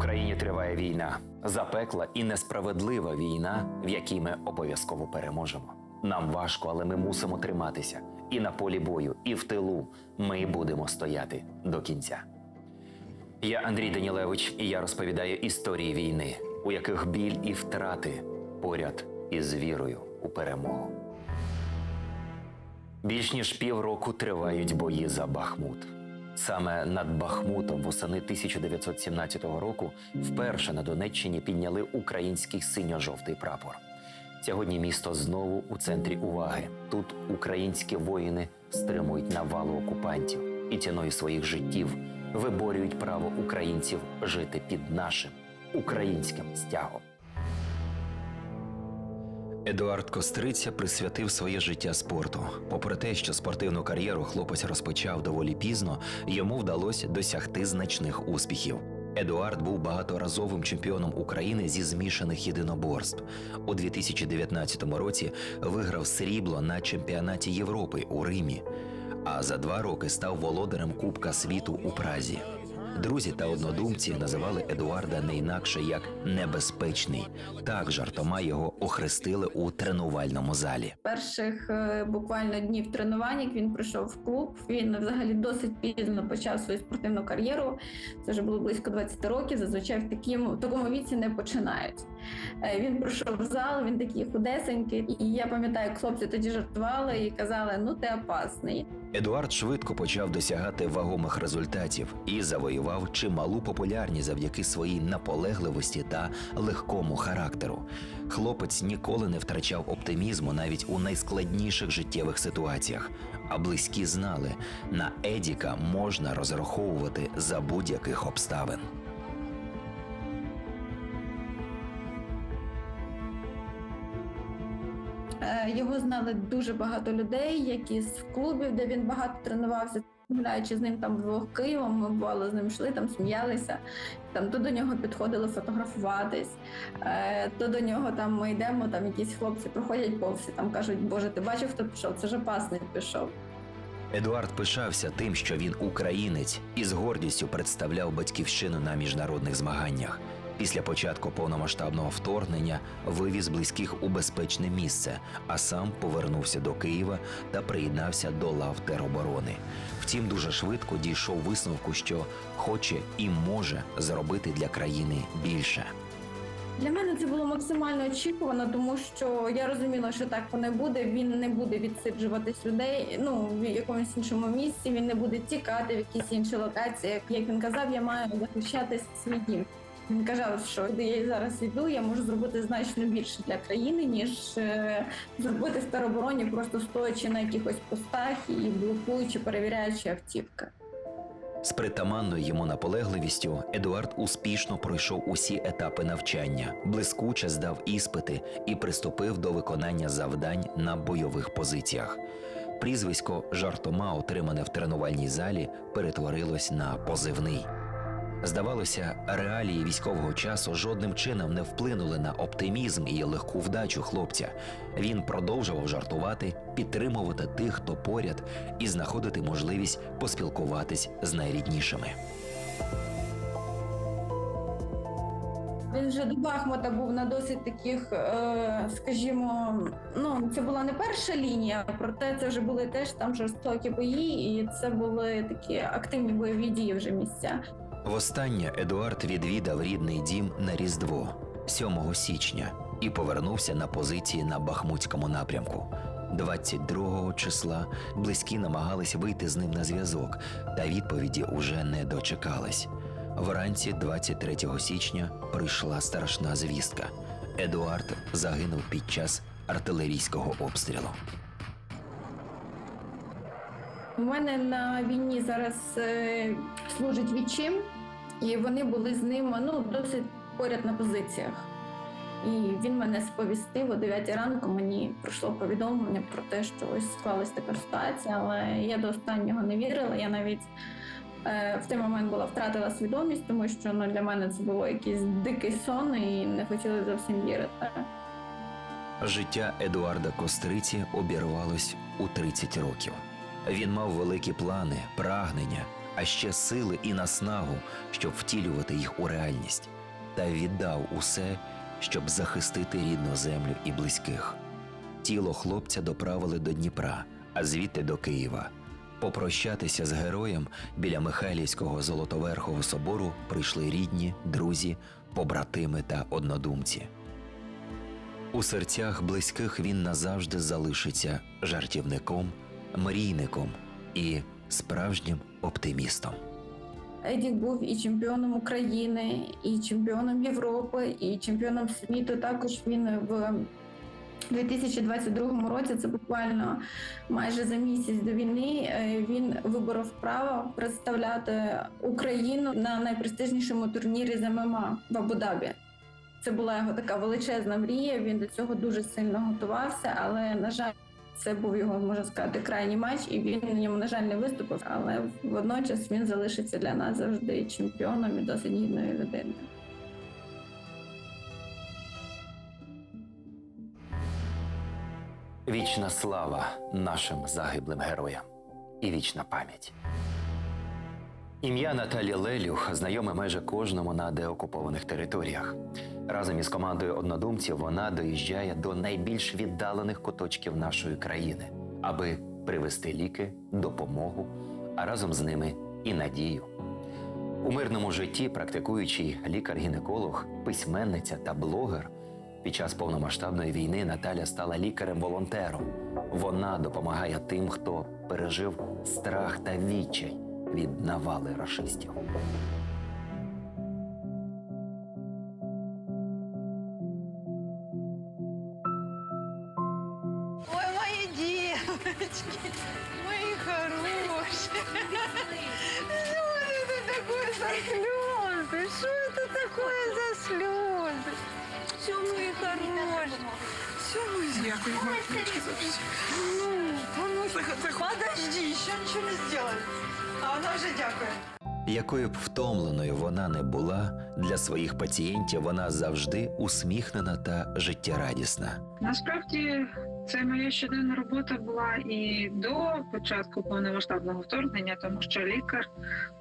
Україні триває війна, запекла і несправедлива війна, в якій ми обов'язково переможемо. Нам важко, але ми мусимо триматися. І на полі бою, і в тилу ми будемо стояти до кінця. Я Андрій Данілевич, і я розповідаю історії війни, у яких біль і втрати поряд із вірою у перемогу. Більш ніж півроку тривають бої за Бахмут. Саме над Бахмутом восени 1917 року вперше на Донеччині підняли український синьо-жовтий прапор. Сьогодні місто знову у центрі уваги. Тут українські воїни стримують навалу окупантів і ціною своїх життів виборюють право українців жити під нашим українським стягом. Едуард Костриця присвятив своє життя спорту. Попри те, що спортивну кар'єру хлопець розпочав доволі пізно, йому вдалося досягти значних успіхів. Едуард був багаторазовим чемпіоном України зі змішаних єдиноборств. У 2019 році виграв срібло на чемпіонаті Європи у Римі, а за два роки став володарем Кубка світу у Празі. Друзі та однодумці називали Едуарда не інакше як небезпечний. Так жартома його охрестили у тренувальному залі. перших е, буквально днів тренувань, він прийшов в клуб. Він взагалі досить пізно почав свою спортивну кар'єру. Це вже було близько 20 років. Зазвичай в такому, в такому віці не починають. Е, Він прийшов в зал, він такий худесенький. І я пам'ятаю, як хлопці тоді жартували і казали: ну ти опасний. Едуард швидко почав досягати вагомих результатів і завоював чималу популярність завдяки своїй наполегливості та легкому характеру. Хлопець ніколи не втрачав оптимізму навіть у найскладніших життєвих ситуаціях. А близькі знали, на Едіка можна розраховувати за будь-яких обставин. Його знали дуже багато людей, які з клубів, де він багато тренувався. Гуляючи з ним там вдвох Києвом, ми бувало з ним йшли, там сміялися. Там то до нього підходили фотографуватись, е, то до нього там ми йдемо, там якісь хлопці проходять повз там кажуть, Боже, ти бачив, хто пішов? Це ж опасний пішов. Едуард пишався тим, що він українець, і з гордістю представляв батьківщину на міжнародних змаганнях. Після початку повномасштабного вторгнення вивіз близьких у безпечне місце, а сам повернувся до Києва та приєднався до лав тероборони. Втім, дуже швидко дійшов висновку, що хоче і може зробити для країни більше. Для мене це було максимально очікувано, тому що я розуміла, що так не буде. Він не буде відсиджуватись людей. Ну в якомусь іншому місці. Він не буде тікати в якісь інші локації. Як він казав, я маю захищати свій дім. Він казав, що де я зараз йду, я можу зробити значно більше для країни, ніж е, зробити в теробороні, просто стоячи на якихось постах і блокуючи, перевіряючи автівки. З притаманною йому наполегливістю Едуард успішно пройшов усі етапи навчання, блискуче здав іспити і приступив до виконання завдань на бойових позиціях. Прізвисько жартома, отримане в тренувальній залі, перетворилось на позивний. Здавалося, реалії військового часу жодним чином не вплинули на оптимізм і легку вдачу хлопця. Він продовжував жартувати, підтримувати тих, хто поряд, і знаходити можливість поспілкуватись з найріднішими. Він вже до Бахмута був на досить таких, е, скажімо, ну це була не перша лінія, проте це вже були теж там жорстокі бої, і це були такі активні бойові дії вже місця. Востаннє Едуард відвідав рідний дім на Різдво 7 січня і повернувся на позиції на Бахмутському напрямку. 22 числа близькі намагались вийти з ним на зв'язок, та відповіді уже не дочекались. Вранці 23 січня прийшла страшна звістка. Едуард загинув під час артилерійського обстрілу. У мене на війні зараз е, служить відчим, і вони були з ним ну, досить поряд на позиціях. І він мене сповістив о 9 ранку. Мені прийшло повідомлення про те, що ось склалась така ситуація, але я до останнього не вірила. Я навіть е, в той момент була втратила свідомість, тому що ну, для мене це було якийсь дикий сон і не хотіла зовсім вірити. Життя Едуарда Костриці обірвалось у 30 років. Він мав великі плани, прагнення, а ще сили і наснагу, щоб втілювати їх у реальність, та віддав усе, щоб захистити рідну землю і близьких. Тіло хлопця доправили до Дніпра, а звідти до Києва. Попрощатися з героєм біля Михайлівського Золотоверхого собору прийшли рідні, друзі, побратими та однодумці. У серцях близьких він назавжди залишиться жартівником, мрійником і справжнім оптимістом. Едік був і чемпіоном України, і чемпіоном Європи, і чемпіоном світу. Також він в 2022 році, це буквально майже за місяць до війни, е, він виборов право представляти Україну на найпрестижнішому турнірі з ММА в Абу-Дабі. Це була його така величезна мрія. Він до цього дуже сильно готувався, але на жаль. Це був його, можна сказати, крайній матч, і він на ньому, на жаль, не виступив. Але водночас він залишиться для нас завжди чемпіоном і досить гідною людиною. Вічна слава нашим загиблим героям і вічна пам'ять. Ім'я Наталі Лелюх знайоме майже кожному на деокупованих територіях. Разом із командою однодумців вона доїжджає до найбільш віддалених куточків нашої країни, аби привезти ліки, допомогу, а разом з ними і надію. У мирному житті практикуючий лікар-гінеколог, письменниця та блогер. Під час повномасштабної війни Наталя стала лікарем-волонтером. Вона допомагає тим, хто пережив страх та відчай від навали рашистів. Ой, мои девочки, мои хорошие. Что это такое за слезы? Что это такое за слезы? Все, мои хорошие. Все, мои Дякую, Марфочка, за все. Ну, ну, подожди, еще ничего не сделали. А вона вже дякує. Якою б втомленою вона не була, для своїх пацієнтів вона завжди усміхнена та життєрадісна. Насправді це моя щоденна робота була і до початку повномасштабного вторгнення, тому що лікар,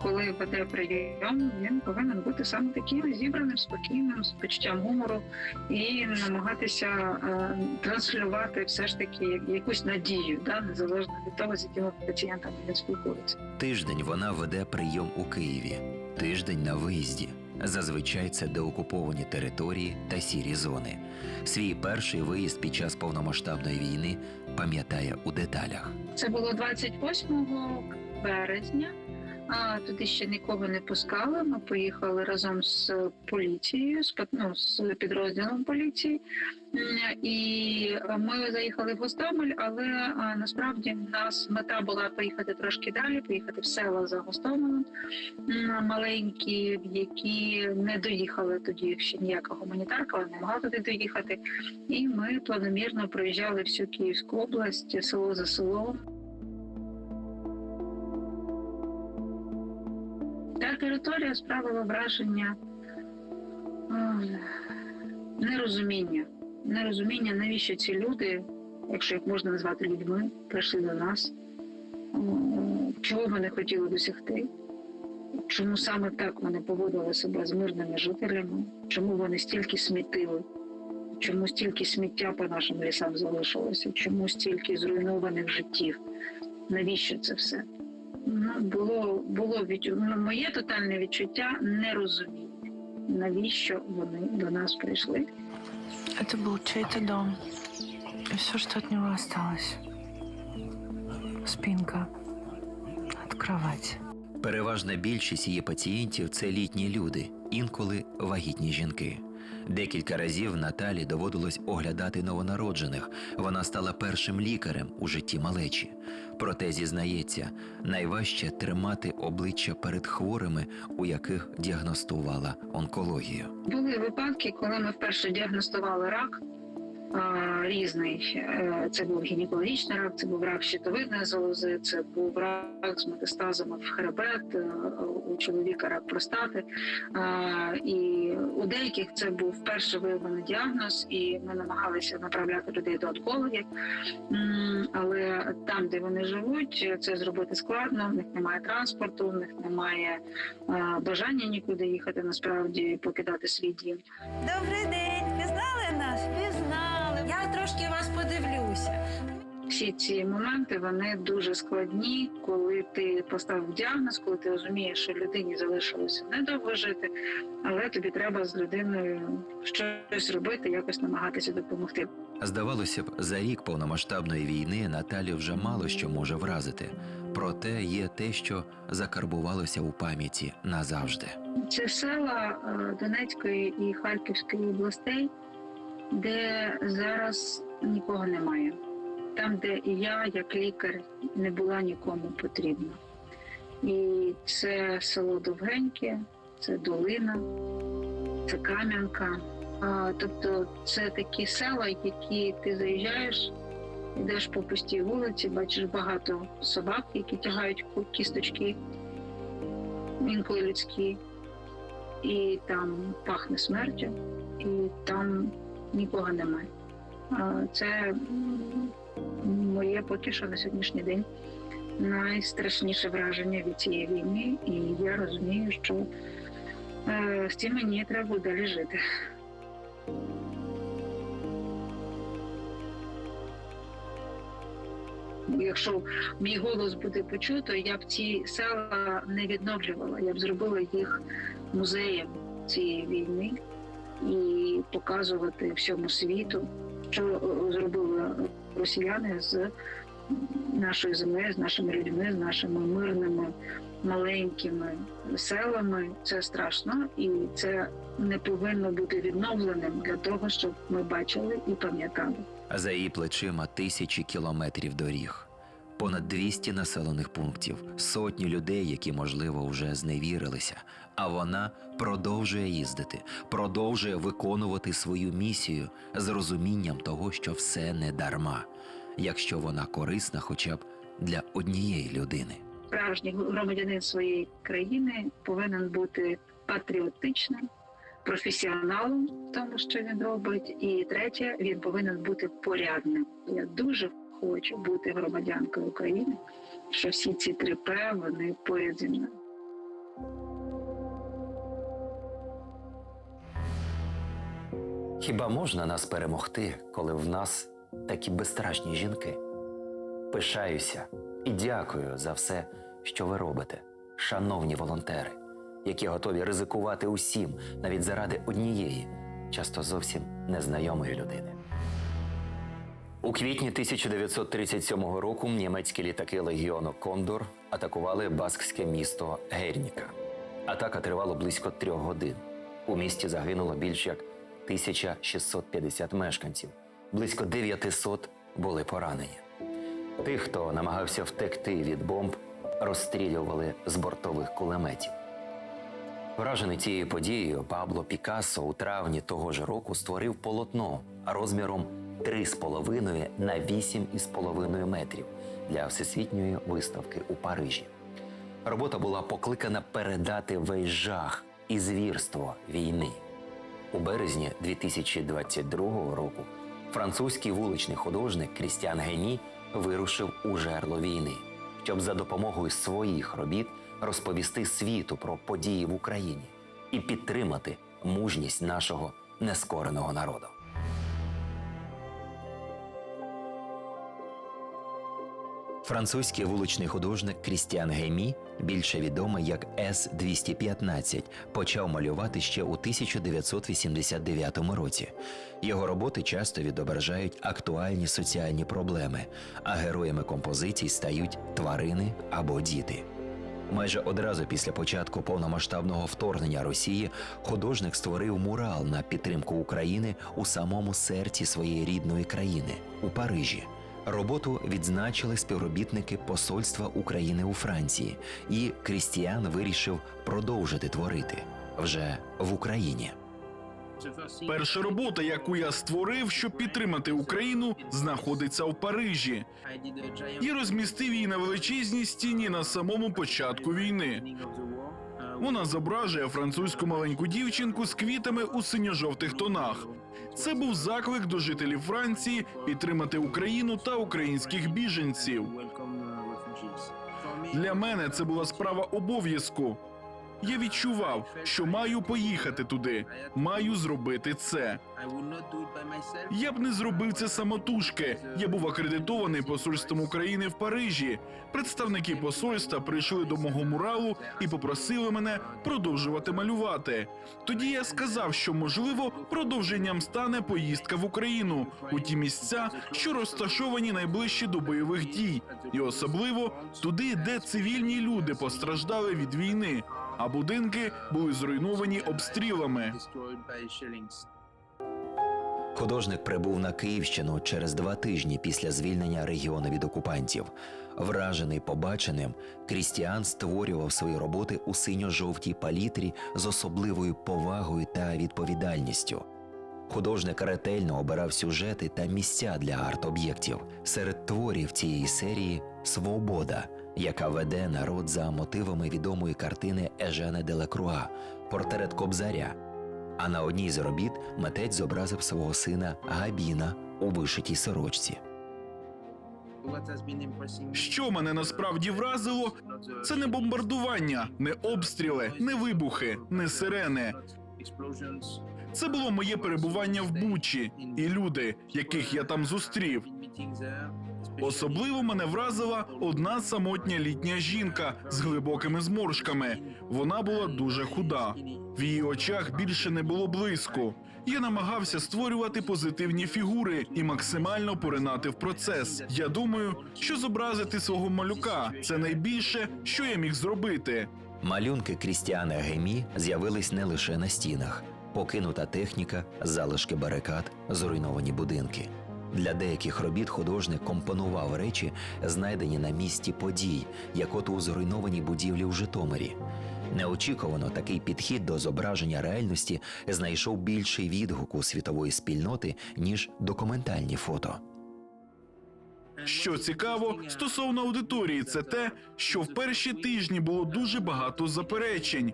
коли веде прийом, він повинен бути саме таким зібраним, спокійним, з почуттям гумору і намагатися е, транслювати все ж таки якусь надію, да, незалежно від того, з якими пацієнтами він спілкується. Тиждень вона веде прийом у Києві, тиждень на виїзді. Зазвичай це деокуповані території та сірі зони. Свій перший виїзд під час повномасштабної війни пам'ятає у деталях. Це було 28 березня. А туди ще нікого не пускали. Ми поїхали разом з поліцією, з ну, з підрозділом поліції. І ми заїхали в Гостомель, але насправді в нас мета була поїхати трошки далі, поїхати в села за Гостомелем маленькі, які не доїхали тоді ще ніяка гуманітарка, не могла туди доїхати. І ми планомірно проїжджали всю Київську область, село за селом. Територія справила враження нерозуміння. Нерозуміння, навіщо ці люди, якщо їх можна назвати людьми, прийшли до нас, чого вони хотіли досягти, чому саме так вони поводили себе з мирними жителями, чому вони стільки смітили, чому стільки сміття по нашим лісам залишилося, чому стільки зруйнованих життів. Навіщо це все? Було, було від... ну, моє тотальне відчуття нерозуміння, навіщо вони до нас прийшли. Это был чей-то дом. И все, что от него осталось. Спинка от кровати. Переважна більшість її пацієнтів це літні люди, інколи вагітні жінки. Декілька разів Наталі доводилось оглядати новонароджених. Вона стала першим лікарем у житті малечі. Проте зізнається, найважче тримати обличчя перед хворими, у яких діагностувала онкологію. Були випадки, коли ми вперше діагностували рак, різний. Е, Це був гінекологічний рак, це був рак щитовидної залози, це був рак з метастазами в хребет, е, у чоловіка рак простати. І у деяких це був вперше виявлений діагноз, і ми намагалися направляти людей до онкологів. Але там, де вони живуть, це зробити складно. В них немає транспорту, в них немає е, бажання нікуди їхати. Насправді покидати свій дім. Добрий день. Всі ці моменти вони дуже складні, коли ти поставив діагноз, коли ти розумієш, що людині залишилося недовго жити, але тобі треба з людиною щось робити, якось намагатися допомогти. Здавалося б, за рік повномасштабної війни Наталю вже мало що може вразити. Проте є те, що закарбувалося у пам'яті назавжди. Це села е, Донецької і Харківської областей, де зараз нікого немає. Там, де і я, як лікар, не була нікому потрібна. І це село Довгеньке, це Долина, це Кам'янка. Тобто це такі села, які ти заїжджаєш, йдеш по пустій вулиці, бачиш багато собак, які тягають кісточки, інколи людські і там пахне смертю, і там нікого немає. Це моє поки що на сьогоднішній день найстрашніше враження від цієї війни, і я розумію, що е, з цим мені треба далі жити. Якщо мій голос буде почуто, я б ці села не відновлювала, я б зробила їх музеєм цієї війни і показувати всьому світу, що е, зробили росіяни з нашою землею, з нашими людьми, з нашими мирними маленькими селами. Це страшно, і це не повинно бути відновленим для того, щоб ми бачили і пам'ятали. За її плечима тисячі кілометрів доріг, понад 200 населених пунктів, сотні людей, які, можливо, вже зневірилися. А вона продовжує їздити, продовжує виконувати свою місію з розумінням того, що все не дарма, якщо вона корисна хоча б для однієї людини. справжній громадянин своєї країни повинен бути патріотичним, професіоналом в тому, що він робить. І третє, він повинен бути порядним. Я дуже хочу бути громадянкою України, що всі ці три П вони поряд зі мною. Хіба можна нас перемогти, коли в нас такі безстрашні жінки? Пишаюся і дякую за все, що ви робите, шановні волонтери, які готові ризикувати усім навіть заради однієї, часто зовсім незнайомої людини. У квітні 1937 року німецькі літаки легіону Кондор атакували баскське місто Герніка. Атака тривала близько трьох годин. У місті загинуло більш як 1650 мешканців, близько 900 були поранені. Тих, хто намагався втекти від бомб, розстрілювали з бортових кулеметів. Вражений цією подією, Пабло Пікассо у травні того ж року створив полотно розміром 3,5 на 8,5 метрів для всесвітньої виставки у Парижі. Робота була покликана передати весь жах і звірство війни. У березні 2022 року французький вуличний художник Крістіан Гені вирушив у жерло війни, щоб за допомогою своїх робіт розповісти світу про події в Україні і підтримати мужність нашого нескореного народу. Французький вуличний художник Крістіан Гемі, більше відомий як С-215, почав малювати ще у 1989 році. Його роботи часто відображають актуальні соціальні проблеми, а героями композицій стають тварини або діти. Майже одразу після початку повномасштабного вторгнення Росії художник створив мурал на підтримку України у самому серці своєї рідної країни у Парижі. Роботу відзначили співробітники Посольства України у Франції, і Крістіан вирішив продовжити творити вже в Україні. Перша робота, яку я створив, щоб підтримати Україну, знаходиться в Парижі. Я розмістив її на величезній стіні на самому початку війни. Вона зображує французьку маленьку дівчинку з квітами у синьо-жовтих тонах. Це був заклик до жителів Франції підтримати Україну та українських біженців. Для мене це була справа обов'язку. Я відчував, що маю поїхати туди, маю зробити це. Я б не зробив це самотужки. Я був акредитований посольством України в Парижі. Представники посольства прийшли до мого муралу і попросили мене продовжувати малювати. Тоді я сказав, що можливо продовженням стане поїздка в Україну у ті місця, що розташовані найближче до бойових дій, і особливо туди, де цивільні люди постраждали від війни, а будинки були зруйновані обстрілами. Художник прибув на Київщину через два тижні після звільнення регіону від окупантів. Вражений побаченим, Крістіан створював свої роботи у синьо-жовтій палітрі з особливою повагою та відповідальністю. Художник ретельно обирав сюжети та місця для арт-об'єктів. Серед творів цієї серії Свобода, яка веде народ за мотивами відомої картини Ежена Делакруа Портрет Кобзаря. А на одній з робіт митець зобразив свого сина Габіна у вишитій сорочці. Що мене насправді вразило, це не бомбардування, не обстріли, не вибухи, не сирени. Це було моє перебування в Бучі і люди, яких я там зустрів. Особливо мене вразила одна самотня літня жінка з глибокими зморшками. Вона була дуже худа. В її очах більше не було блиску. Я намагався створювати позитивні фігури і максимально поринати в процес. Я думаю, що зобразити свого малюка це найбільше, що я міг зробити. Малюнки Крістіана Гемі з'явились не лише на стінах, покинута техніка, залишки барикад, зруйновані будинки. Для деяких робіт художник компонував речі, знайдені на місці подій, як от у зруйнованій будівлі в Житомирі. Неочікувано такий підхід до зображення реальності знайшов більший відгук у світової спільноти, ніж документальні фото. Що цікаво стосовно аудиторії, це те, що в перші тижні було дуже багато заперечень.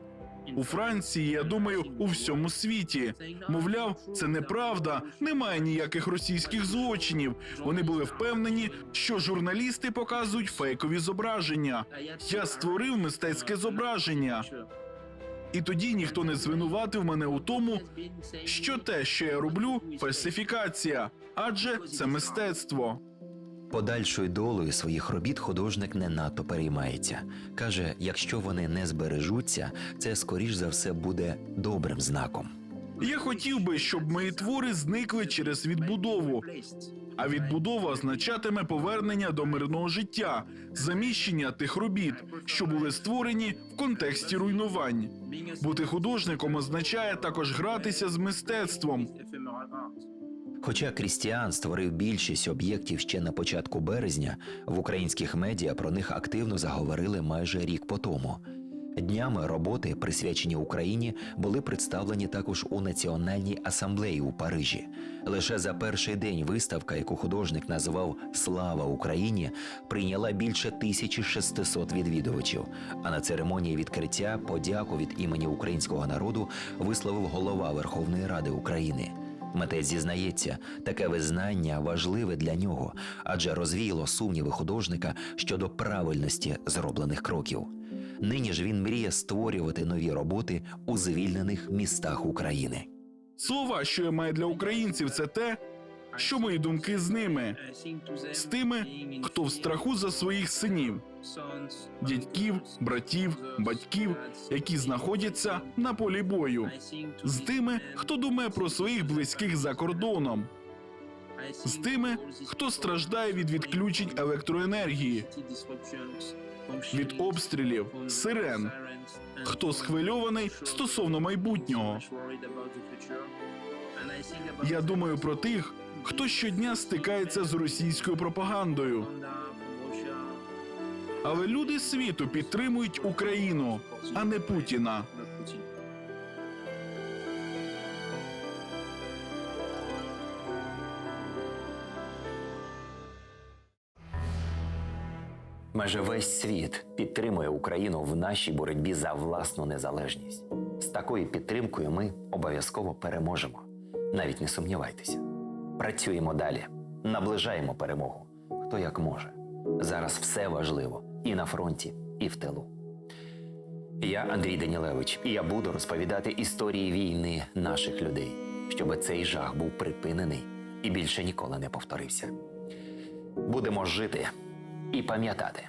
У Франції, я думаю, у всьому світі. Мовляв, це неправда, немає ніяких російських злочинів. Вони були впевнені, що журналісти показують фейкові зображення. Я створив мистецьке зображення. І тоді ніхто не звинуватив мене у тому, що те, що я роблю, фальсифікація, адже це мистецтво. Подальшою долею своїх робіт художник не надто переймається. Каже, якщо вони не збережуться, це скоріш за все буде добрим знаком. Я хотів би, щоб мої твори зникли через відбудову. А відбудова означатиме повернення до мирного життя, заміщення тих робіт, що були створені в контексті руйнувань. Бути художником означає також гратися з мистецтвом. Хоча Крістіан створив більшість об'єктів ще на початку березня, в українських медіа про них активно заговорили майже рік по тому. Днями роботи, присвячені Україні, були представлені також у Національній асамблеї у Парижі. Лише за перший день виставка, яку художник назвав Слава Україні, прийняла більше 1600 відвідувачів. А на церемонії відкриття подяку від імені українського народу висловив голова Верховної Ради України. Митець зізнається, таке визнання важливе для нього, адже розвіяло сумніви художника щодо правильності зроблених кроків. Нині ж він мріє створювати нові роботи у звільнених містах України. Слова, що я маю для українців, це те, що мої думки з ними, з тими, хто в страху за своїх синів, дядьків, братів, батьків, які знаходяться на полі бою, з тими, хто думає про своїх близьких за кордоном, з тими, хто страждає від відключень електроенергії, від обстрілів, сирен, хто схвильований стосовно майбутнього. Я думаю про тих, хто щодня стикається з російською пропагандою. Але люди світу підтримують Україну, а не Путіна. Майже весь світ підтримує Україну в нашій боротьбі за власну незалежність. З такою підтримкою ми обов'язково переможемо. Навіть не сумнівайтеся. Працюємо далі, наближаємо перемогу. Хто як може. Зараз все важливо і на фронті, і в тилу. Я Андрій Данілевич, і я буду розповідати історії війни наших людей, щоб цей жах був припинений і більше ніколи не повторився. Будемо жити і пам'ятати.